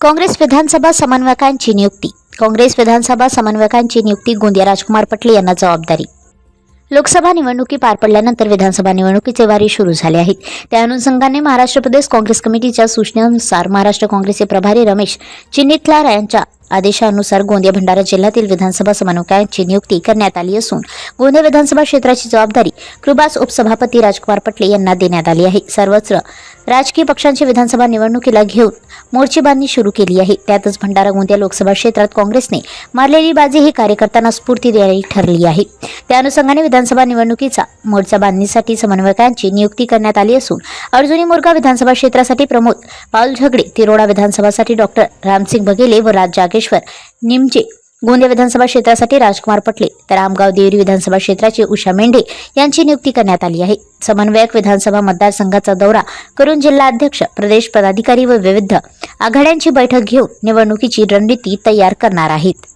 काँग्रेस विधानसभा समन्वयकांची नियुक्ती. काँग्रेस विधानसभा समन्वयकांची नियुक्ती गोंदिया राजकुमार पटले यांना जबाबदारी. लोकसभा निवडणुकी पार पडल्यानंतर विधानसभा निवडणुकीचे वारी सुरू झाले आहेत. त्या अनुषंगाने महाराष्ट्र प्रदेश काँग्रेस कमिटीच्या सूचनेनुसार महाराष्ट्र काँग्रेसचे प्रभारी रमेश चिन्नितलार यांच्या आदेशानुसार गोंदिया भंडारा जिल्ह्यातील विधानसभा समन्वयकांची नियुक्ती करण्यात आली असून गोंदिया विधानसभा क्षेत्राची जबाबदारी कृबास उपसभापती राजकुमार पटले यांना देण्यात आली आहे. सर्वत्र राजकीय पक्षांची विधानसभा निवडणुकीला घेऊन मोर्चेबांधणी सुरू केली आहे. त्यातच भंडारा गोंदिया लोकसभा क्षेत्रात काँग्रेसने मारलेली बाजी ही कार्यकर्त्यांना स्फूर्ती देणारी ठरली आहे. त्या अनुषंगाने विधानसभा निवडणुकीचा मोर्चा बांधणीसाठी समन्वयकांची नियुक्ती करण्यात आली असून अर्जुनी मुर्गा विधानसभा क्षेत्रासाठी प्रमोद पाऊल झगडे तिरोडा विधानसभासाठी डॉक्टर रामसिंग बघेले व राज जागे जागेश्वर निमचे गोंदिया विधानसभा क्षेत्रासाठी राजकुमार पटले तर आमगाव देवरी विधानसभा क्षेत्राचे उषा मेंढे यांची नियुक्ती करण्यात आली आहे. समन्वयक विधानसभा मतदारसंघाचा दौरा करून जिल्हा अध्यक्ष प्रदेश पदाधिकारी व विविध आघाड्यांची बैठक घेऊन निवडणुकीची रणनीती तयार करणार आहेत.